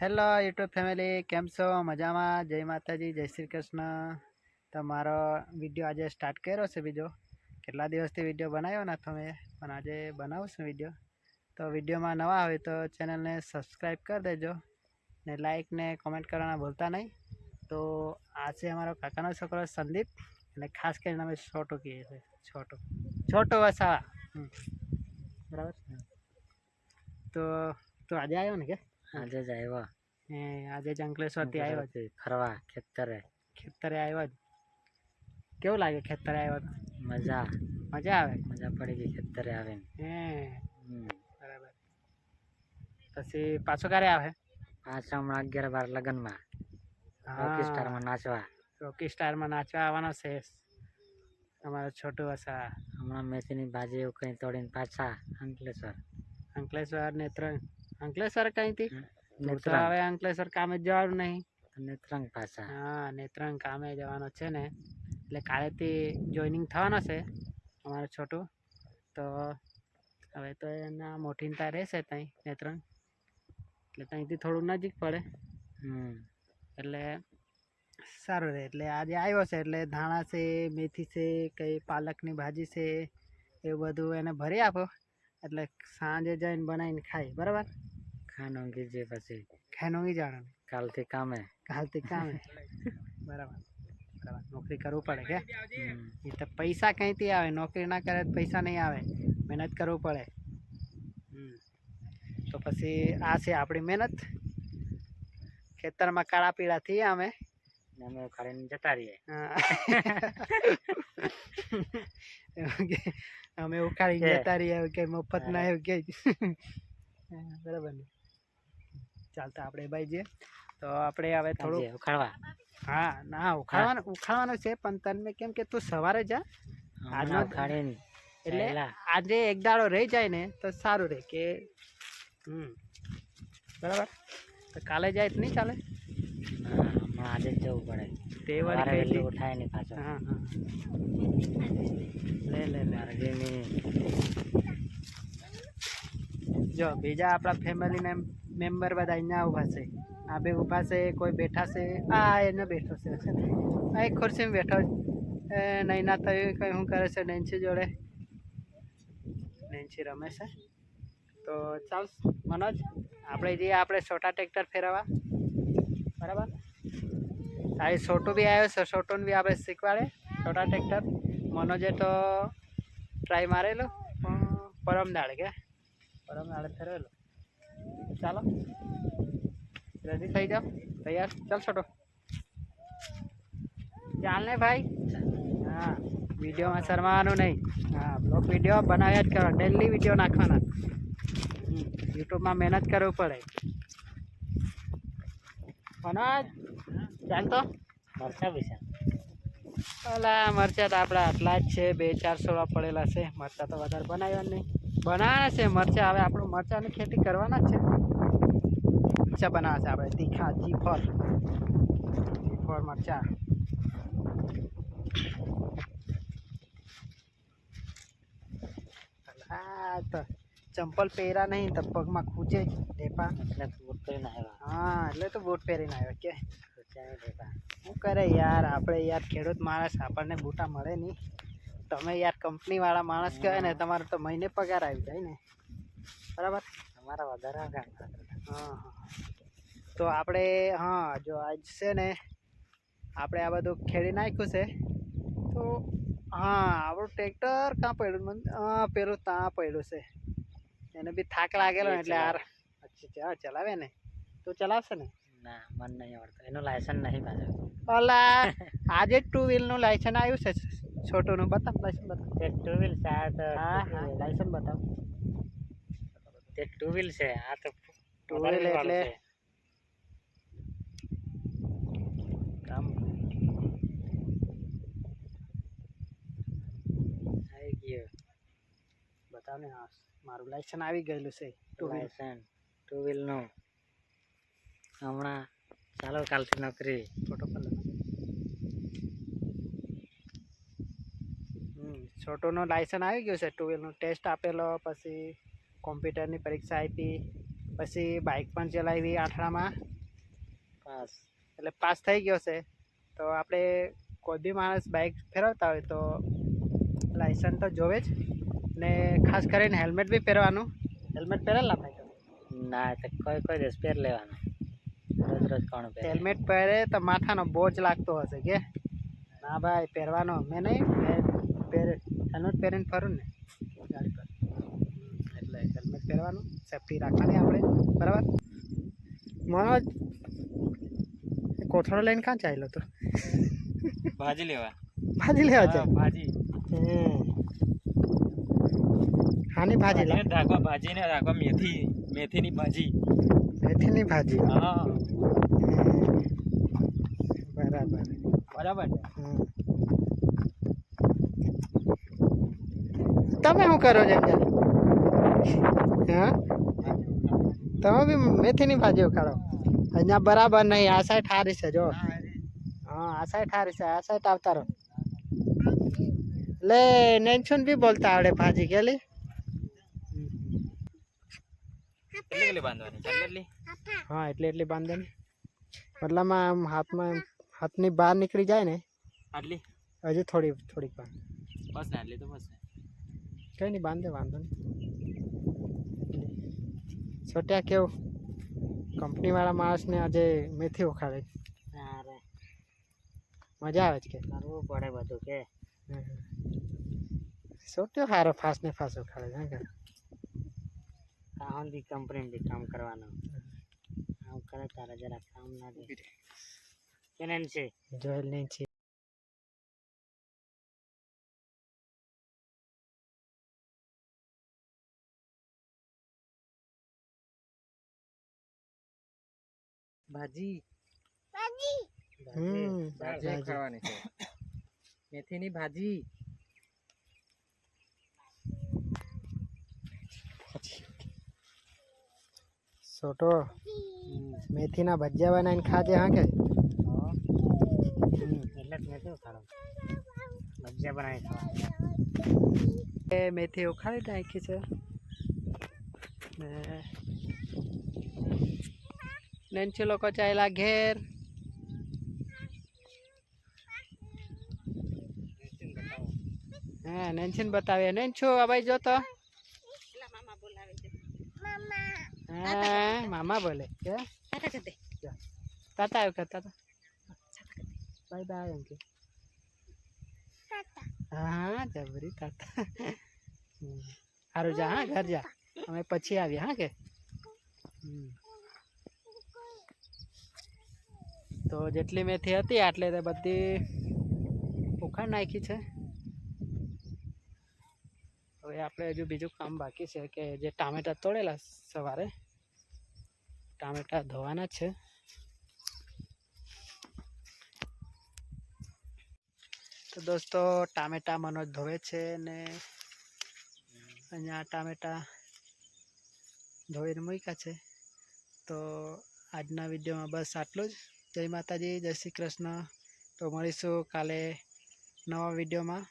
Hello, YouTube family, કેમ છો? મજામાં? જય માતાજી, જય શ્રી કૃષ્ણ. તો મારો વીડિયો આજે સ્ટાર્ટ કર્યો છે બીજો. કેટલા દિવસથી વીડિયો બનાવ્યો ને તમે? પણ આજે બનાવશું વીડિયો. તો વિડીયોમાં નવા હોય તો ચેનલને સબસ્ક્રાઈબ કરી દેજો ને લાઇક ને કોમેન્ટ કરવાના ભૂલતા નહીં. તો આ છે અમારો કાકાનો છોકરો સંદીપ અને ખાસ કરીને અમે છોટો કહીએ છીએ, છોટો. છોટો વસાવા. બરાબર તો તો આજે આવ્યો ને કે? આજે જ આવ્યો એ આજે જ અંકલેશ્વરથી આવ્યો છે ફરવા ખેતરે. ખેતરે આવ્યો કેવું લાગે ખેતરે આવ્યો મજા. મજા આવે? મજા પડી ગઈ ખેતરે આવીને. હે. બરાબર. પછી પાછો ક્યારે આવે? પાછો હમણાં અગિયાર બાર લગ્નમાં. રોકી સ્ટારમાં નાચવા. રોકી સ્ટારમાં નાચવા આવવાનો છે. અમારો છોટું વસા. હમણાં મેથીની ભાજી એવું કંઈ તોડીને પાછા અંકલેશ્વર. અંકલેશ્વર નેત્રંગ અંકલેશ્વર કઈથી હવે અંકલેશ્વર કામે જવાનું નહીં. નેત્રંગ પાછા. હા નેત્રંગ કામે જવાનો છે ને. એટલે કાલેથી જોઈનિંગ થવાનો છે અમારો છોટું. તો હવે તો એના મોટીનતા રહેશે ત્યાં નેત્રંગ. એટલે ત્યાંથી થોડું નજીક પડે. એટલે સારું રહે એટલે આજે આવ્યો છે એટલે ધાણા છે મેથી છે કંઈ પાલકની ભાજી છે એવું બધું એને ભરી આપો. એટલે સાંજે જઈને બનાવીને ખાય બરાબર? ખાન ઊંઘી જે પછી ખાઈને ઊંઘી જવાનું. કાલથી કામે. કાલથી કામે. બરાબર. બરાબર. નોકરી કરવું પડે કે? હમ. એ તો પૈસા ક્યાંથી આવે? નોકરી ના કરે તો પૈસા નહીં આવે. મહેનત કરવું પડે. હમ. તો પછી આ છે આપણી મહેનત. ખેતરમાં કાળા પીળા થઈએ અમે. ને અમે ઉખાડીને જતા રહીએ. હા. અમે ઉકાળી. જતા રહીએ કે મફત ના એવું કે બરાબર ને. ચાલતા આપણે ભાઈ જે. તો આપણે હવે થોડું ઉખાડવા. હા ના ઉખાડવાનું ઉખાડવાનું છે પણ તને કેમ કે તું સવારે જા. આજે આજનો- એટલે આજે એક દાડો રહી જાય ને તો સારું રહે કે હમ. બરાબર? તો કાલે જાય તો નહીં ચાલે? હા, હમણાં આજે જ જવું પડે. તે સવારે વાળી વહેલું કઈ ઉઠાય નહીં પાછો. હા હા. લે લે લે માર્ગીની જો બીજા આપણા ફેમિલીના મેમ્બર બધા અહીંયા ઊભા છે. આ બે ઊભા છે કોઈ બેઠા છે. આ એને બેઠો છે આ એક ખુરશીમાં બેઠો એ ના થયું કંઈ શું કરે છે નેન્સી જોડે? નેન્સી રમે છે. તો ચાલ મનોજ આપણે જઈએ આપણે છોટા ટ્રેક્ટર ફેરવવા. બરાબર? આ છોટું બી આવ્યો છે છોટું બી આપણે શીખવાડે. છોટા ટ્રેક્ટર મનોજે તો ટ્રાય મારેલો પરમ દાડે કે. પરમ દાડે ફેરવેલો. ચાલો. રેડી થઈ જાઓ. તૈયાર? ચાલ છોટો. ચાલ ને ભાઈ. હા, વિડીયોમાં શરમાવાનું નહીં. હા બ્લોગ વીડિયો બનાવ્યા જ કરો ડેલી વીડિયો નાખવાના. યુટ્યુબમાં મહેનત કરવું પડે. મનોજ? ચાલ તો મરચા પૈસા ઓલા મરચા તો આપણા આટલા જ છે. બે ચાર સોળા પડેલા છે. મરચા તો વધારે બનાવ્યા નહીં. બનાવવાના છે મરચા. હવે આપણું મરચાની ખેતી કરવાના છે. મરચા બનાવવા છે આપણે. તીખા જીફળ જીફળ મરચા. હા તો ચંપલ પહેર્યા નહીં તો પગમાં ખૂચે જ ઢેપા. એટલે બૂટ પહેરીને આવ્યા. હા એટલે તો બૂટ પહેરીને આવ્યા કે. ઢેપા. શું કરે યાર આપણે યાર ખેડૂત માણસ આપણને બૂટા મળે નહીં. તમે યાર કંપની વાળા માણસ કહેવાય ને તમારે તો મહિને પગાર આવી જાય ને. બરાબર? તમારા વધારે હા હા. તો આપણે હા જો આજ છે ને આપણે આ બધું ખેડી નાખ્યું છે. તો હા આપણું ટ્રેક્ટર કાં પડ્યું? મને હા પેલું ત્યાં પડ્યું છે. એને બી થાક લાગેલો એટલે યાર અચ્છા ચલાવે ને? તું ચલાવશે ને? ના મન નહીં આવડતું. એનું લાયસન્સ નહીં પાછું. ઓલા આજે ટુ વ્હીલનું લાયસન્સ આવ્યું છે. છોટુંનું બતાવ લાયસન્સ બતાવ. તે ટુ વ્હીલ છે આ તો હા હા લાયસન્સ બતાવ. તે ટુ વ્હીલ છે આ તો ટુ વ્હીલ એટલે કામ. આવી ગયો. બતાવ ને હા મારું લાયસન્સ આવી ગયેલું છે ટુ વ્હીલ લાયસન્સ ટુ વ્હીલનું હમણાં ચાલો કાલથી નોકરી. ફોટો પર હમ. છોટુનું લાયસન્સ આવી ગયું છે ટુ વ્હીલનું ટેસ્ટ આપેલો પછી કોમ્પ્યુટરની પરીક્ષા આપી પછી બાઇક પણ ચલાવી આઠડામાં પાસ. એટલે પાસ થઈ ગયો છે. તો આપણે કોઈ બી માણસ બાઇક ફેરવતા હોય તો લાયસન્સ તો જોવે જ. ને ખાસ કરીને હેલ્મેટ બી પહેરવાનું. હેલ્મેટ પહેરેલા ભાઈ તમે? ના તો કોઈ કોઈ દિવસ પહેર લેવાનું. રોજ રોજ કોણ પહેરે? હેલ્મેટ પહેરે તો માથાનો બોજ લાગતો હશે કે? ના ભાઈ પહેરવાનો અમે નહીં. પહેરે હેલ્મેટ પહેરીને ફરું ને. ગાડી પર. એટલે હેલ્મેટ પહેરવાનું. સેફટી રાખવાની આપણે. બરાબર? મનોજ કોથળો લઈને ક્યાં ચાલ્યો તો? ભાજી લેવા. ભાજી લેવા છે ભાજી. ભાજી હાની ભાજી લા ભાજીને ભાજી ભાજીને રાખવા મેથી મેથીની ભાજી. મેથીની ભાજી. હા. બરાબર. બરાબર તમે શું કરો છો હા? તમે બી મેથીની ભાજી ખાડો અહીંયા બરાબર નહીં આ સાઈડ હારી છે જો. હા આ સાઈડ હારી છે આ સાઈડ આવતા રહો. લે નેન્સુન બી બોલતા આવડે ભાજી કેલી કેટલી બાંધવાની? કેટલી હા એટલે એટલી બાંધે ને મતલબમાં આમ હાથમાં હાથની બહાર નીકળી જાય ને આટલી? હજુ થોડી થોડીક બસ ને આટલી તો બસ ને. કઈ નહીં બાંધે વાંધો નહીં છોટ્યા કેવું? કંપનીવાળા માણસને આજે મેથી ઉખાડે મજા આવે છે કે? કરવું પડે બધું કે. છોટ્યો સારો ફાસ્ટ ને ફાસ્ટ ઉખાડે હે કે? કામથી કંપની બી કામ કરવાનું. કામ કરે તારે જરા કામ ના દે. કેને છે? જોયેલ નહીં છે. ભાજી? હમ ભાજી. ખાવાની છે. મેથીની ભાજી. છોટો મેથીના ભજીયા બનાવીને ખાજે, હા કે? એટલે જ મેં ભજીયા બનાવી ખાવા. એ મેથી ઉખાડી નાખી છે. નેન્સી લોકો ચાલ્યા ઘેર. હા નેન્સીને બતાવીએ નેન્છુ આ ભાઈ જો તો હા મામા બોલે. કે? જો. તાતા આવ્યો કે તાતા? બાય બાય એમ કે હા જબરી તાતા. સારું જા હા ઘર જા. અમે પછી આવીએ હા કે. તો જેટલી મેથી હતી આટલે તે બધી ઉખાડ નાખી છે. હવે આપણે હજુ બીજું કામ બાકી છે કે જે ટામેટા તોડેલા સવારે. ટામેટા ધોવાના છે. તો દોસ્તો, ટામેટા મનોજ ધોવે છે ને અહીંયા ટામેટા ધોઈને મૂક્યા છે. તો આજના વિડીયોમાં બસ આટલું જ. જય માતાજી, જય શ્રી કૃષ્ણ. તો મળીશું કાલે નવા વિડીયોમાં.